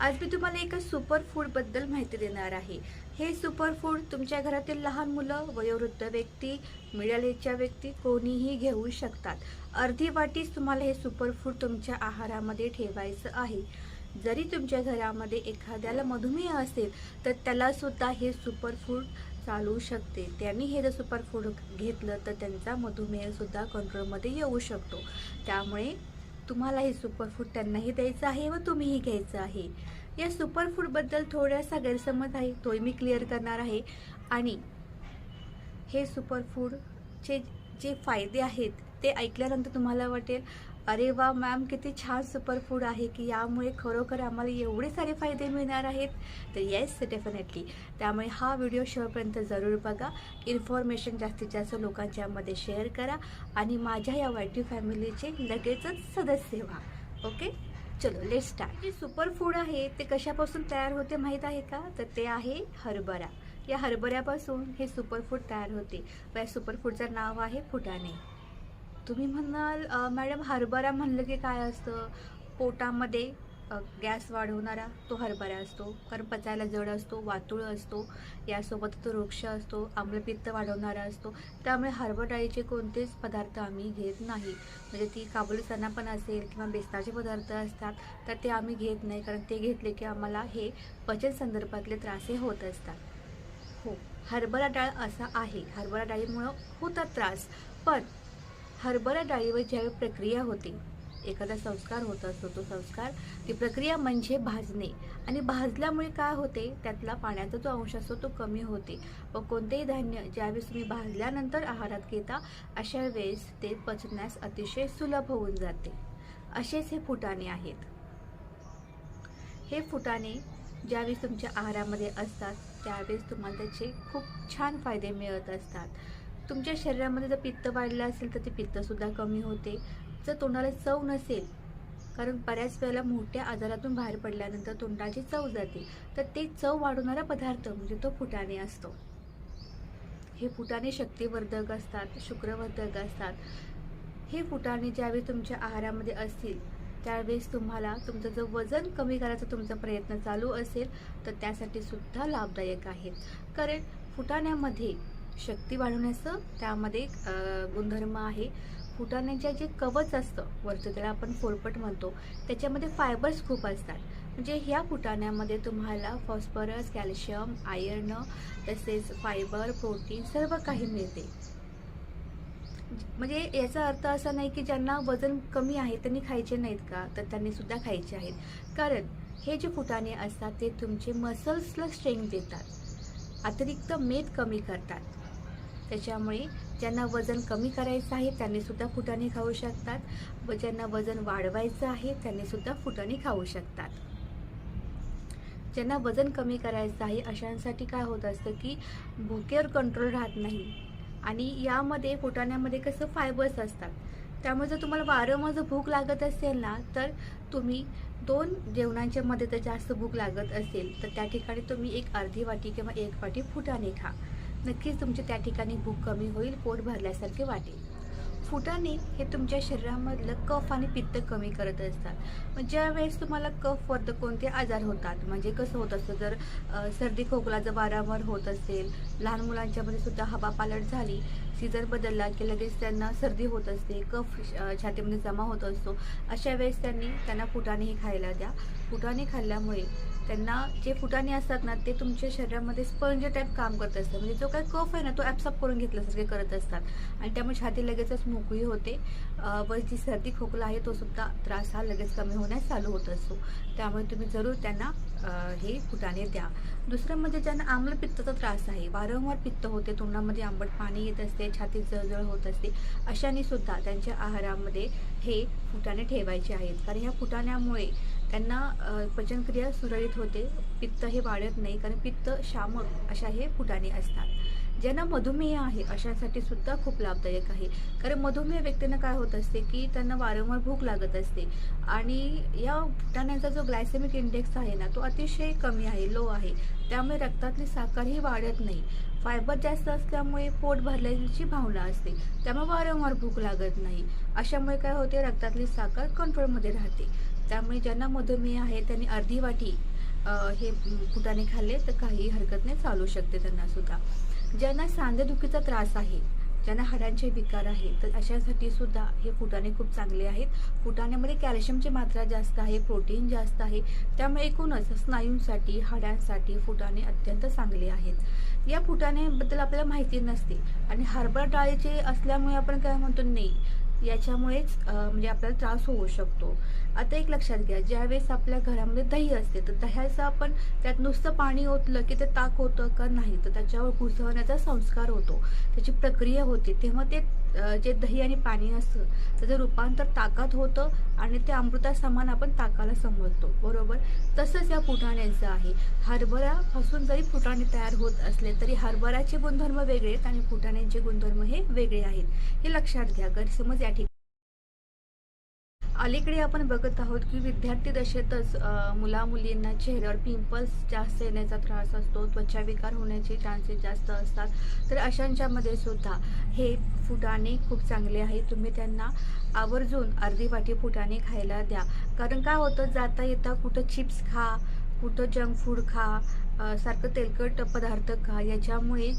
आज मी तुम्हाला एका सुपर फूडबद्दल माहिती देणार आहे. हे सुपर फूड तुमच्या घरातील लहान मुलं वयोवृद्ध व्यक्ती मिळालेच्या व्यक्ती कोणीही घेऊ शकतात. अर्धी वाटीच तुम्हाला हे सुपर फूड तुमच्या आहारामध्ये ठेवायचं आहे. जरी तुमच्या घरामध्ये एखाद्याला मधुमेह असेल तर त्यालासुद्धा हे सुपर फूड चालू शकते. त्यांनी हे जर सुपर फूड घेतलं तर त्यांचा मधुमेहसुद्धा कंट्रोलमध्ये येऊ शकतो. त्यामुळे तुम्हाला हे त्यांनाही द्यायचं आहे व तुम्हीही घ्यायचं आहे. या सुपरफूडबद्दल थोड्यासा थोडासा गैरसमज आहे तोही मी क्लिअर करणार आहे. आणि हे सुपरफूडचे जे फायदे आहेत ते ऐकल्यानंतर तुम्हाला वाटेल अरे वा मॅम किती छान सुपरफूड आहे की यामुळे खरोखर आम्हाला एवढे सारे फायदे मिळणार आहेत. तर येस डेफिनेटली त्यामुळे हा व्हिडिओ शेवटपर्यंत जरूर बघा. इन्फॉर्मेशन जास्तीत जास्त लोकांच्यामध्ये शेअर करा आणि माझ्या या वायटी फॅमिलीचे लगेचच सदस्य व्हा. ओके चलो लेट स्टार्ट जे सुपरफूड आहे ते कशापासून तयार होते माहीत आहे का? तर ते आहे हरभरा. या हरभऱ्यापासून हे सुपरफूड तयार होते. व या सुपरफूडचं नाव आहे फुटाणे. तुम्ही म्हणाल मॅडम हरभरा म्हणलं की काय असतं? पोटामध्ये गॅस वाढवणारा तो हरभरा असतो. कारण पचायला जड असतो वातुळ असतो यासोबत तो वृक्ष असतो आम्लपित्त वाढवणारा असतो. त्यामुळे हरभरा डाळीचे कोणतेच पदार्थ आम्ही घेत नाही. म्हणजे ती काबुली चना पण असेल किंवा बेसनाचे पदार्थ असतात तर ते आम्ही घेत नाही. कारण ते घेतले की आम्हाला हे पचन संदर्भातले त्रासही होत असतात. हो हरभरा डाळ असा आहे. हरभरा डाळीमुळं होतात त्रास. पण हरभरा डाळीवर ज्यावेळी प्रक्रिया होते एखादा संस्कार होत असतो तो संस्कार ती प्रक्रिया म्हणजे भाजणे. आणि भाजल्यामुळे काय होते त्यातला पाण्याचा जो अंश असतो तो कमी होते. व कोणतेही धान्य ज्यावेळेस तुम्ही भाजल्यानंतर आहारात घेता अशा वेळेस ते पचण्यास अतिशय सुलभ होऊन जाते. असेच हे फुटाणे आहेत. हे फुटाणे ज्यावेळेस तुमच्या आहारामध्ये असतात त्यावेळेस तुम्हाला त्याचे खूप छान फायदे मिळत असतात. तुमच्या शरीरामध्ये जर पित्त वाढलं असेल तर ते पित्तसुद्धा कमी होते. जर तोंडाला चव नसेल कारण बऱ्याच वेळेला मोठ्या आजारातून बाहेर पडल्यानंतर तोंडाची चव जाते. तर ते चव वाढवणारा पदार्थ म्हणजे तो फुटाणे असतो. हे फुटाणे शक्तिवर्धक असतात शुक्रवर्धक असतात. हे फुटाणे ज्यावेळी तुमच्या आहारामध्ये असतील त्यावेळेस तुम्हाला तुमचं जर वजन कमी करायचा तुमचा प्रयत्न चालू असेल तर त्यासाठी सुद्धा लाभदायक आहेत. कारण फुटाण्यामध्ये शक्ती वाढवण्याचं त्यामध्ये गुणधर्म आहे. फुटाण्याच्या जे कवच असतं वरचं त्याला आपण फोरपट म्हणतो. त्याच्यामध्ये फायबर्स खूप असतात. म्हणजे ह्या फुटाण्यामध्ये तुम्हाला फॉस्फरस कॅल्शियम आयर्न तसेच फायबर प्रोटीन सर्व काही मिळते. म्हणजे याचा अर्थ असा नाही की ज्यांना वजन कमी आहे त्यांनी खायचे नाहीत का? तर त्यांनी सुद्धा खायचे आहेत. कारण हे जे फुटाणे असतात ते तुमचे मसल्सला स्ट्रेंथ देतात. अतिरिक्त मेद कमी करतात. त्याच्यामुळे ज्यांना वजन कमी करायचं आहे त्यांनीसुद्धा फुटाणे खाऊ शकतात. व ज्यांना वजन वाढवायचं आहे त्यांनीसुद्धा फुटाणे खाऊ शकतात. ज्यांना वजन कमी करायचं आहे अशांसाठी काय होत असतं की भुकेवर कंट्रोल राहत नाही. आणि यामध्ये फुटाण्यामध्ये कसं फायबर्स असतात. त्यामुळे जर तुम्हाला वारंवार जर भूक लागत असेल ना तर तुम्ही दोन जेवणांच्या मध्ये जर जास्त भूक लागत असेल तर त्या ठिकाणी तुम्ही एक अर्धी वाटी किंवा एक वाटी फुटाणे खा. नक्कीच तुमचे त्या ठिकाणी भूक कमी होईल पोट भरल्यासारखे वाटेल. फुटाणे हे तुमच्या शरीरामधलं कफ आणि पित्त कमी करत असतात. मग ज्या वेळेस तुम्हाला कफ वर्ध कोणते आजार होतात म्हणजे कसं होत असतं? जर सर्दी खोकला जर वारंवार होत असेल लहान मुलांच्यामध्ये सुद्धा हवा पालट झाली सीझर बदलला की लगेच त्यांना सर्दी होत असते कफ छातीमध्ये जमा होत असतो अशा वेळेस त्यांनी त्यांना फुटाणेही खायला द्या. फुटाणे खाल्ल्यामुळे त्यांना जे फुटाणे असतात ना ते तुमच्या शरीरामध्ये स्पंज टाईप काम करत असतात. म्हणजे जो काय कफ आहे ना तो ॲप्सअप करून घेतल्यासारखे करत असतात. आणि त्यामुळे छाती लगेचच मोकळी होते. व जी सर्दी खोकला आहे तो सुद्धा त्रास हा लगेच कमी होण्यास चालू होत असतो. त्यामुळे तुम्ही जरूर त्यांना हे फुटाणे द्या. दुसरं म्हणजे ज्यांना आम्लपित्ताचा त्रास आहे वारंवार पित्त होते तोंडामध्ये आंबट पाणी येत असते छातीत जळजळ होत असते अशाने सुद्धा त्यांच्या आहारामध्ये हे फुटाणे ठेवायचे आहेत. कारण ह्या फुटाण्यामुळे त्यांना पचनक्रिया सुरळीत होते पित्त हे वाढत नाही कारण पित्त शामक अशा हे फुटाणे असतात. ज्यांना मधुमेह आहे अशासाठी सुद्धा खूप लाभदायक आहे. कारण मधुमेह व्यक्तींना काय होत असते की त्यांना वारंवार भूक लागत असते. आणि या फुटाण्याचा जो ग्लायसेमिक इंडेक्स आहे ना तो अतिशय कमी आहे लो आहे. त्यामुळे रक्तातली साखरही वाढत नाही. फायबर जास्त असल्यामुळे पोट भरल्याची भावना असते. त्यामुळे वारंवार भूक लागत नाही. अशामुळे काय होते रक्तातली साखर कंट्रोलमध्ये राहते. त्यामुळे ज्यांना मधुमेह आहे त्यांनी अर्धी वाटी हे म, फुटाणे खाल्ले तर काही हरकत नाही चालू शकते त्यांना सुद्धा. ज्यांना सांधेदुखीचा त्रास आहे ज्यांना हाडांचे विकार आहे तर अशासाठी सुद्धा हे फुटाणे खूप चांगले आहेत. फुटाण्यामध्ये कॅल्शियमची मात्रा जास्त आहे प्रोटीन जास्त आहे. त्यामुळे एकूणच स्नायूंसाठी हाडांसाठी फुटाणे अत्यंत चांगले आहेत. या फुटाण्याबद्दल आपल्याला माहिती नसते आणि हरभरा डाळीचे असल्यामुळे आपण काय म्हणतो नाही. याच्यामुळेच म्हणजे आपल्याला त्रास होऊ शकतो. आता एक लक्षात घ्या ज्यावेळेस आपल्या घरामध्ये दही असते तर दह्याचं आपण त्यात नुसतं पाणी ओतलं की ते ताक होतं का नाही तर त्याच्यावर घुसवण्याचा संस्कार होतो. त्याची प्रक्रिया होते तेव्हा ते जे दही आणि पाणी असतं त्याचं रूपांतर ताकात होतं आणि ते अमृतासमान आपण ताकाला समजतो. बरोबर? तसंच या फुटाण्यांचं आहे. हरभऱ्यापासून जरी फुटाणे तयार होत असले तरी हरभऱ्याचे गुणधर्म वेगळे आहेत आणि फुटाण्यांचे गुणधर्म हे वेगळे आहेत. हे लक्षात घ्या. गैरसमज या ठिकाणी अलीकडे आपण बघत आहोत की विद्यार्थी दशेतच मुलामुलींना मुला मुलींना चेहऱ्यावर पिंपल्स जास्त येण्याचा त्रास असतो त्वचा विकार होण्याचे चान्सेस जास्त असतात. तर अशांच्यामध्ये सुद्धा हे फुटाणे खूप चांगले आहे. तुम्ही त्यांना आवर्जून अर्धी वाटी फुटाणे खायला द्या. कारण काय होतं? जाता येता कुठं चिप्स खा कुठं जंक फूड खा सारखं तेलकट पदार्थ खा. याच्यामुळे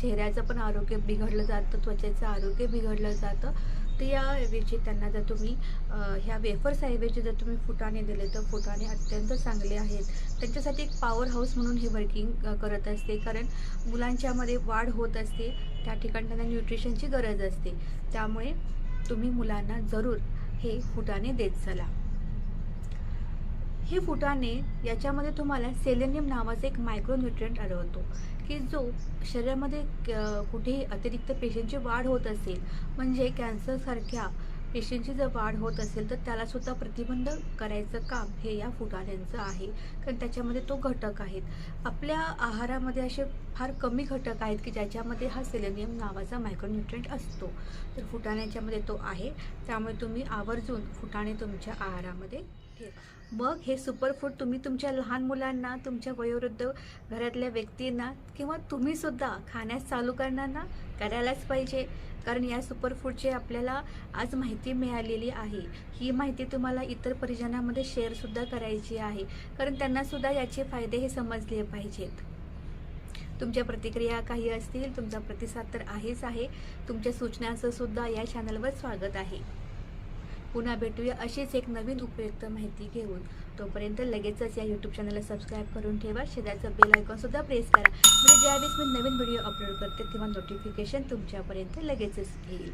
चेहऱ्याचं पण आरोग्य बिघडलं जातं त्वचेचं आरोग्य बिघडलं जातं. तर याऐवजी त्यांना जर तुम्ही ह्या वेफर्सऐवजी जर तुम्ही फुटाणे दिले तर फुटाणे अत्यंत चांगले आहेत. त्यांच्यासाठी एक पॉवर हाऊस म्हणून हे वर्किंग करत असते. कारण मुलांच्यामध्ये वाढ होत असते. त्या ठिकाणी त्यांना न्यूट्रिशनची गरज असते. त्यामुळे तुम्ही मुलांना जरूर हे फुटाणे देत चला. हे फुटाणे याच्यामध्ये तुम्हाला सेलेनियम नावाचा एक मायक्रोन्युट्रियंट आढळतो की जो शरीरामध्ये क- कुठेही अतिरिक्त पेशींची वाढ होत असेल म्हणजे कॅन्सरसारख्या पेशींची जर वाढ होत असेल तर त्यालासुद्धा प्रतिबंध करायचं काम हे या फुटाण्यांचं आहे. कारण त्याच्यामध्ये तो घटक आहेत. आपल्या आहारामध्ये असे फार कमी घटक आहेत की ज्याच्यामध्ये हा सेलेनियम नावाचा मायक्रोन्युट्रियंट असतो. तर फुटाण्याच्यामध्ये तो आहे. त्यामुळे तुम्ही आवर्जून फुटाणे तुमच्या आहारामध्ये मग हे सुपरफूड तुम्ही तुमच्या लहान मुलांना तुमच्या वयोवृद्ध घरातल्या व्यक्तींना किंवा तुम्हीसुद्धा खाण्यास चालू करणाऱ्यांना करायलाच पाहिजे. कारण या सुपरफूडची आपल्याला आज माहिती मिळालेली आहे. ही माहिती तुम्हाला इतर परिजनामध्ये शेअरसुद्धा करायची आहे. कारण त्यांनासुद्धा याचे फायदे हे समजले पाहिजेत. तुमच्या प्रतिक्रिया काही असतील तुमचा प्रतिसाद तर आहेच आहे. तुमच्या सूचनांचं सुद्धा या चॅनलवर स्वागत आहे. पुन्हा भेटूया अशीच एक नवीन उपयुक्त माहिती घेऊन. तोपर्यंत लगेचच या यूट्यूब चॅनलला सबस्क्राईब करून ठेवा. शेजारचं बेल आयकॉनसुद्धा प्रेस करा. म्हणजे ज्यावेळेस मी नवीन व्हिडिओ अपलोड करते तेव्हा नोटिफिकेशन तुमच्यापर्यंत लगेचच येईल.